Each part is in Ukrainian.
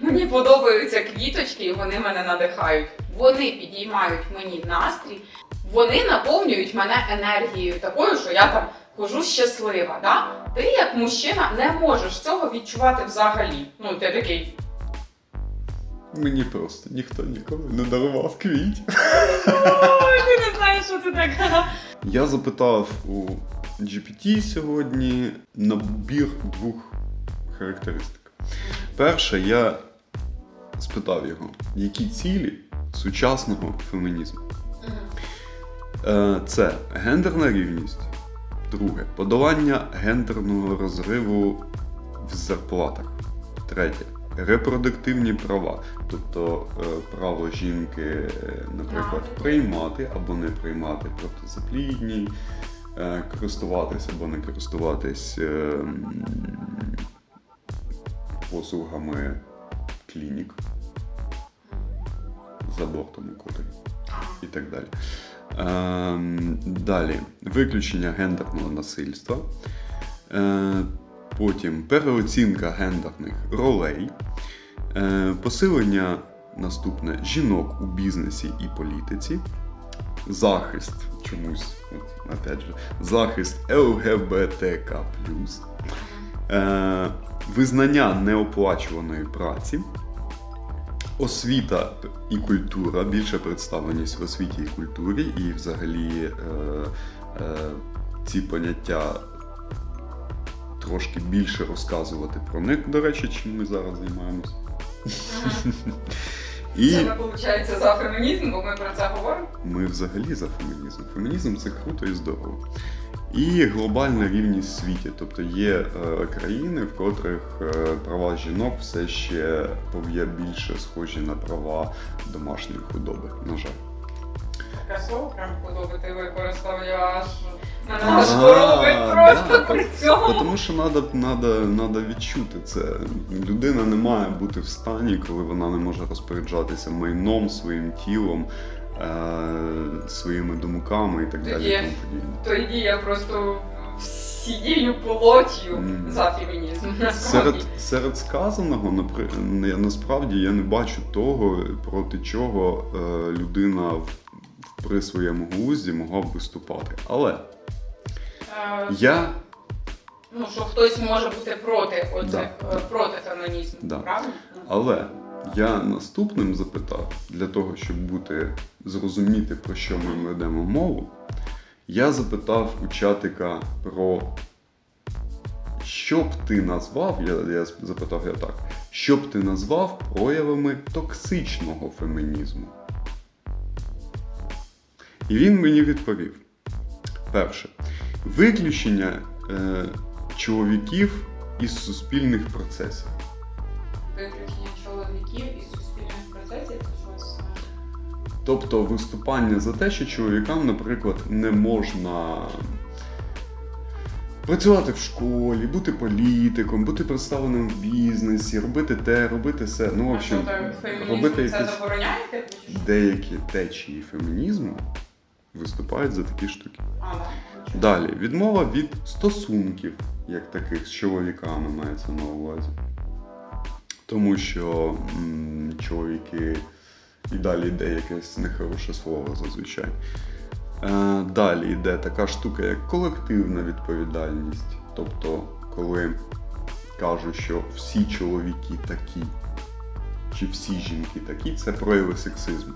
Мені подобаються квіточки, і вони мене надихають. Вони підіймають мені настрій, вони наповнюють мене енергією такою, що я там хожу щаслива. Да? Ти як мужчина не можеш цього відчувати взагалі. Ну, ти такий. Мені просто ніхто ніколи не дарував квітів. Ой, ти не знаєш, що це таке. Я запитав у GPT сьогодні набір двох характеристик. Перше, я спитав його, які цілі сучасного фемінізму. Е, Це гендерна рівність. Друге подолання гендерного розриву в зарплатах. Третє репродуктивні права. Тобто е, право жінки, е, наприклад, приймати або не приймати протизаплідні, користуватись або не користуватись е, м, послугами клінік з абортом у котрі і так далі. Ем, далі виключення гендерного насильства. Е, потім переоцінка гендерних ролей. Е, посилення наступне жінок у бізнесі і політиці. Захист чомусь, от, опять же, захист ЛГБТК. Е, визнання неоплачуваної праці. Освіта і культура, більша представленість в освіті і культурі, і взагалі е, е, ці поняття трошки більше розказувати про них, до речі, чим ми зараз займаємося. І Це виходить, за фемінізм, бо ми про це говоримо. ми взагалі за фемінізм. Фемінізм це круто і здорово. І глобальна рівність в світі. Тобто є е, країни, в котрих е, права жінок все ще пов'є більше схожі на права домашньої худоби. На жаль. Слово прям худоби ти А, аж коробить просто да. при цьому. Тому що треба надо, надо відчути це. Людина не має бути в стані, коли вона не може розпоряджатися майном, своїм тілом, своїми думками і так Тоді далі. тому подібне. Тоді я просто сидію плотью Мгм. за фемінізм. Серед, серед сказаного, напри- насправді я не бачу того, проти чого е, людина при своєму глузді могла б виступати. Але Е, я Ну, що хтось може бути проти оцих, Да. е, проти фемінізму, Да. правильно? Але я наступним запитав для того, щоб бути зрозуміти, про що ми ведемо мову. Я запитав у чатика про що б ти назвав, я, я запитав я так, що б ти назвав проявами токсичного фемінізму. І він мені відповів: перше, виключення е, чоловіків із суспільних процесів. Виключення чоловіків із суспільних процесів, це що це значить? Тобто виступання за те, що чоловікам, наприклад, не можна працювати в школі, бути політиком, бути представленим в бізнесі, робити те, робити все. Ну, в А общем, що робити це якісь забороняє чи що? деякі течії фемінізму виступають за такі штуки. А, нічого. Далі, відмова від стосунків, як таких з чоловіками мається на увазі. Тому що м, чоловіки і далі йде якесь нехороше слово зазвичай. Е, далі йде така штука, як колективна відповідальність. Тобто, коли кажуть, що всі чоловіки такі, чи всі жінки такі, це прояви сексизму.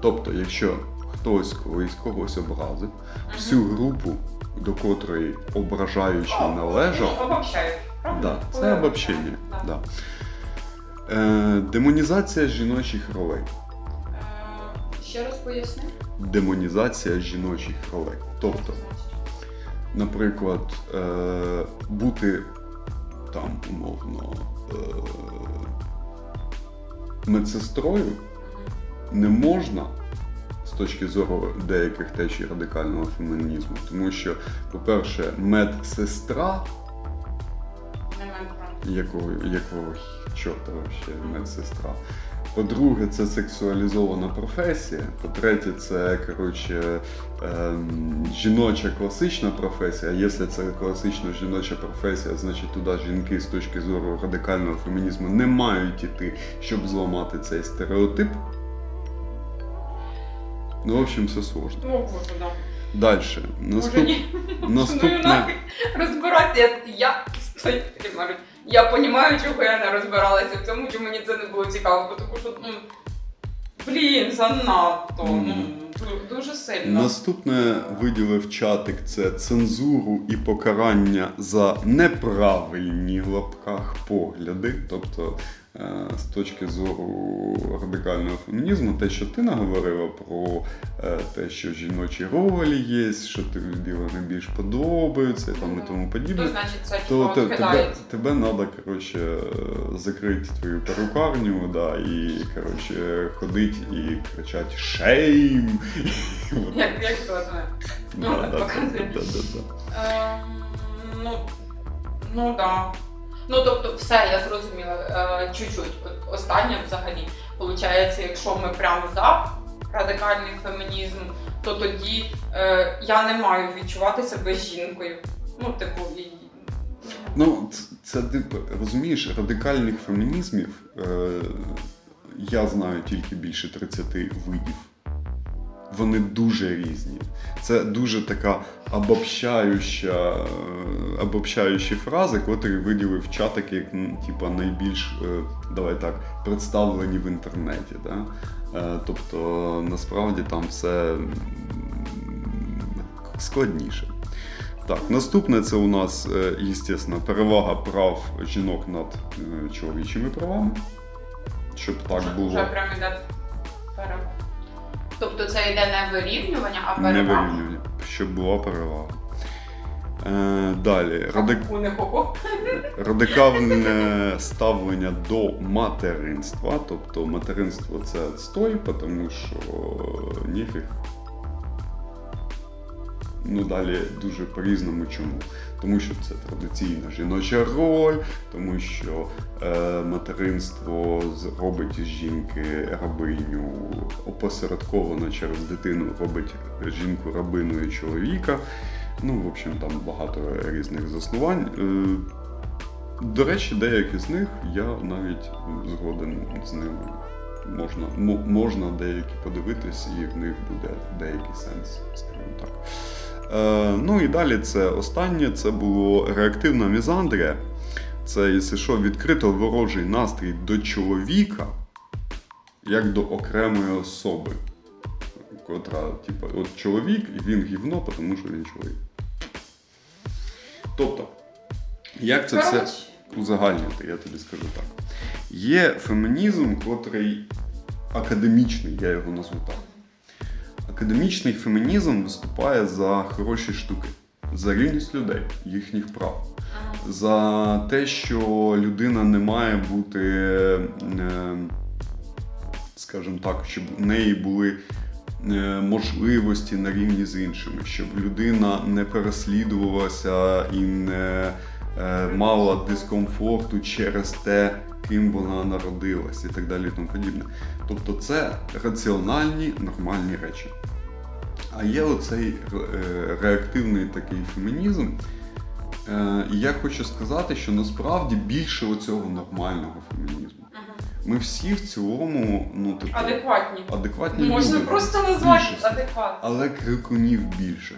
Тобто, якщо хтось колись когось образив, всю групу, до котрої ображаючий належав, обобщають, да, це обобщення. Да. Да. Е, демонізація жіночих ролей. Е, Ще раз поясни. Демонізація жіночих ролей. Тобто, наприклад, е, бути там умовно е, медсестрою не можна з точки зору деяких течій радикального фемінізму, тому що, по-перше, медсестра. Якого, якого чорта ще медсестра, По-друге, це сексуалізована професія. По-третє, це коротше ем, жіноча класична професія. А якщо це класична жіноча професія, значить туди жінки з точки зору радикального фемінізму не мають іти, щоб зламати цей стереотип. Ну, в общем, все сложно. Ну, да. Далі. Наступ... Наступне. розбиратися. Я, я, стой, Марин, я розумію, чого я не розбиралася в цьому, чому мені це не було цікаво, тому що, ну, блін, занадто, ну, дуже сильно. Наступне виділив чатик це цензуру і покарання за неправильні в лапках погляди. Тобто, з точки зору радикального фемінізму, те, що ти наговорила про е, те, що жіночі ролі є, що тобі вони більш подобаються там і тому подібне. То То те- тебе, тебе треба, коротше, закрити твою перукарню, да, і коротше, ходити і кричати шейм. Як, як? Ну. Ем, ну, ну да. Ну, тобто, все, я зрозуміла. Е, чуть-чуть. Останнє взагалі. Получається, якщо ми прямо за радикальний фемінізм, то тоді е, я не маю відчувати себе жінкою. Ну, типу, і... Ну, це ти розумієш, радикальних фемінізмів е, я знаю тільки більше 30 видів. Вони дуже різні. Це дуже така обобщаюча, е, обобщаючі фрази, котрі виділив чатик як типа, найбільш е, давай так, представлені в інтернеті. Да? Е, тобто насправді там все складніше. Так, наступне це у нас, естественно, перевага прав жінок над чоловічими правами. Щоб так було вже прям іде перевага. Тобто це йде не вирівнювання, а не вирівнювання, щоб була перевага. Е, далі, радик... Радикальне ставлення до материнства. Тобто материнство це стой, тому що ніфіг. Ну, далі дуже по-різному чому. Тому що це традиційна жіноча роль, тому що е, материнство з- робить із жінки рабиню опосередковано через дитину робить жінку рабиною чоловіка. Ну, в общем, там багато різних заснувань. Е, до речі, деякі з них я навіть згоден з ними. Можна, мо- можна деякі подивитись, і в них буде деякий сенс, скажімо так. Е, ну і далі це останнє це було реактивна мізандрія. Це, якщо що, відкрито ворожий настрій до чоловіка, як до окремої особи. Котра, типу, от чоловік, і він гівно, тому що він чоловік. Тобто, як це все узагальнити, я тобі скажу так. Є фемінізм, котрий академічний, я його назву так. Академічний фемінізм виступає за хороші штуки, за рівність людей, їхніх прав, за те, що людина не має бути, е, скажімо так, щоб у неї були е, можливості на рівні з іншими, щоб людина не переслідувалася і не е, мала дискомфорту через те, ким вона народилась і так далі і тому подібне. Тобто це раціональні, нормальні речі. А є оцей е, реактивний такий фемінізм. Е, І я хочу сказати, що насправді більше оцього нормального фемінізму. Ага. Ми всі в цілому, ну типу, Адекватні. адекватні Можна люди. просто назвати адекватно. Але крикунів більше.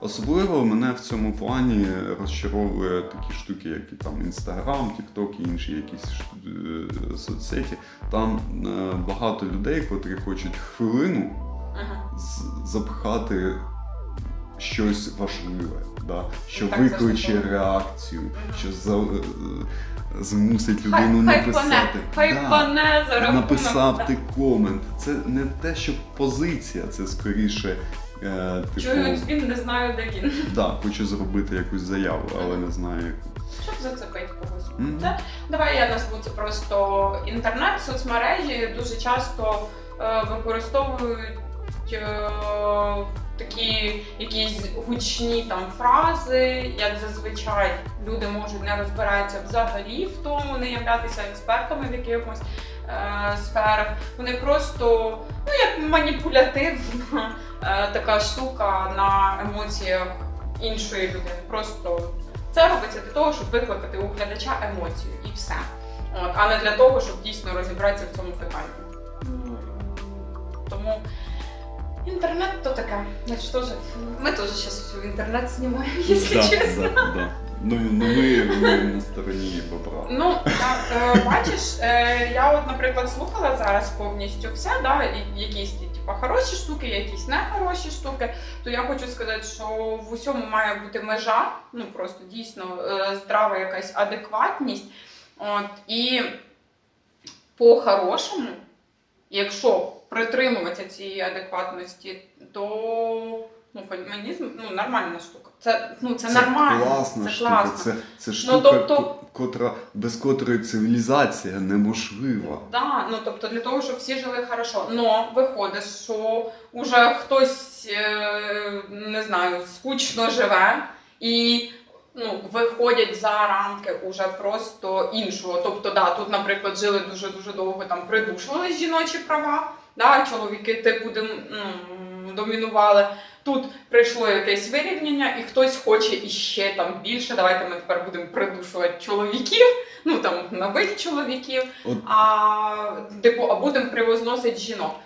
Особливо мене в цьому плані розчаровує такі штуки, як і там Інстаграм, Тікток і інші якісь е, соцсеті. Там багато людей, котрі хочуть хвилину Ага. запхати щось важливе, да? що Так викличе реакцію, що за, е, змусить людину хай написати. хай Да пане за рахунок. написати комент. Це не те, що позиція, це скоріше. Е, типу, Чують він, не знаю, де він. да, хочу зробити якусь заяву, але не знаю яку. Щоб зацепити когось. Мгм. Це давай я назву це просто інтернет, соцмережі дуже часто е, використовують е, такі якісь гучні там фрази, як зазвичай люди можуть не розбиратися взагалі в тому, не являтися експертами в якихось е, сферах. Вони просто ну як маніпулятивна е, така штука на емоціях іншої людини. Просто це робиться для того, щоб викликати у глядача емоцію і все. От, а не для того, щоб дійсно розібратися в цьому питанні. Тому інтернет то таке. Значить, теж, ми теж зараз в інтернет знімаємо, якщо Да, чесно. да, да. Ну, ну ми, ми на стороні бобра. Ну, так, е, бачиш, е, я от, наприклад, слухала зараз повністю все, да, і якісь типу, хороші штуки, якісь нехороші штуки, то я хочу сказати, що в усьому має бути межа, ну просто дійсно е, здрава якась адекватність. От, і по-хорошому, якщо притримуватися цієї адекватності, то ну, фемінізм ну, нормальна штука. Це, ну, це, нормально. класна це штука. класно. Це, це Ну, тобто- котра, без котрої цивілізація неможлива. Да, ну тобто для того, щоб всі жили хорошо. Но виходить, що уже хтось е, не знаю, скучно живе і ну, виходять за рамки уже просто іншого. Тобто, да, тут, наприклад, жили дуже дуже довго, там придушували жіночі права, да, чоловіки типу дем- ну, домінували. Тут прийшло якесь вирівняння, і хтось хоче іще там більше. Давайте ми тепер будемо придушувати чоловіків, ну там нових чоловіків а типу, а будемо привозносити жінок.